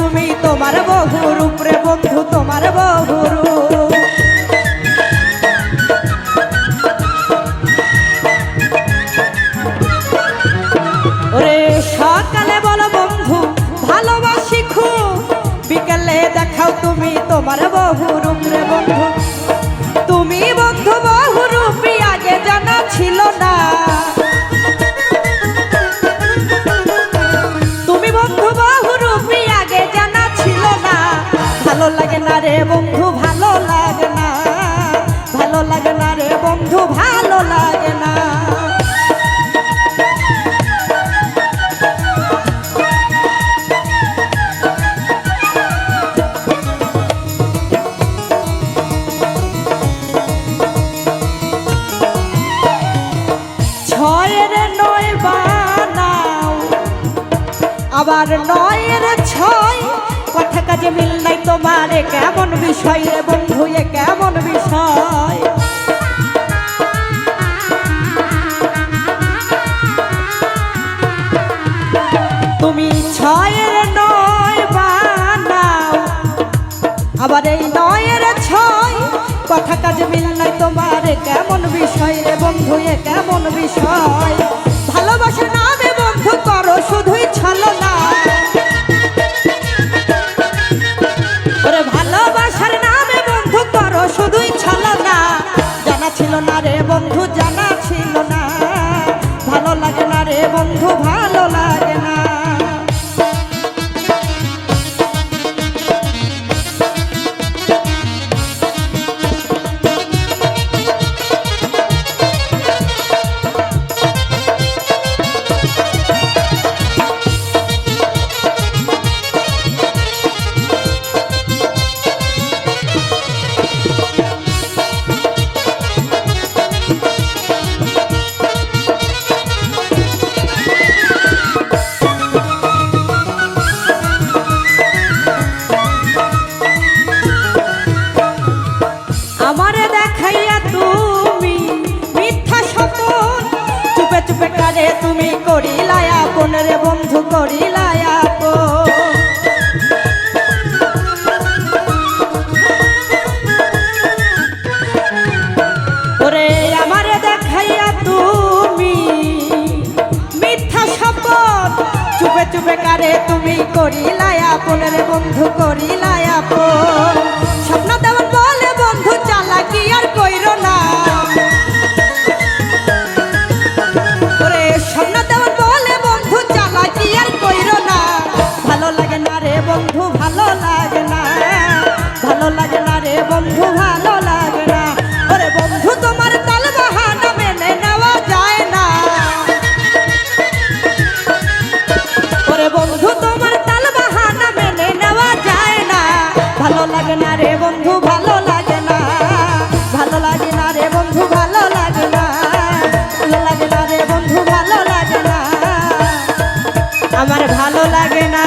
তুমি তোমার বহুর উপরে বন্ধু, তোমার বহুর ওরে সকালে বলো বন্ধু, ভালোবাসি খুব। বিকালে দেখাও তুমি তোমার বহুর আবার নয়ের ছয়। কথা কাজে মিল নাই তোমার, কেমন বিষয় রে বন্ধু, এ কেমন বিষয়? তুমি ছয়ের নয় বানাও, আবার এই নয়ের ছয়। কথা কাজে মিল নাই তোমার, কেমন বিষয় রে বন্ধু, এ কেমন বিষয়? ভালোবাসার নামে রে বন্ধু জানা ছিল না। ভালো লাগে না রে বন্ধু ভালো লাগে না। দেখাইয়া তুমি মিথ্যা স্বপন চুপে চুপে কারে তুমি করিলায়া রে বন্ধু করিলায়া ওরে দেখাইয়া তুমি মিথ্যা শপথ। চুপে চুপে কারে তুমি করিলায়া রে বন্ধু করিলায়া না রে বন্ধু, ভালো লাগে না। ভালো লাগে না রে বন্ধু, ভালো লাগে না। ভালো লাগে না রে বন্ধু, ভালো লাগে না। আমার ভালো লাগে না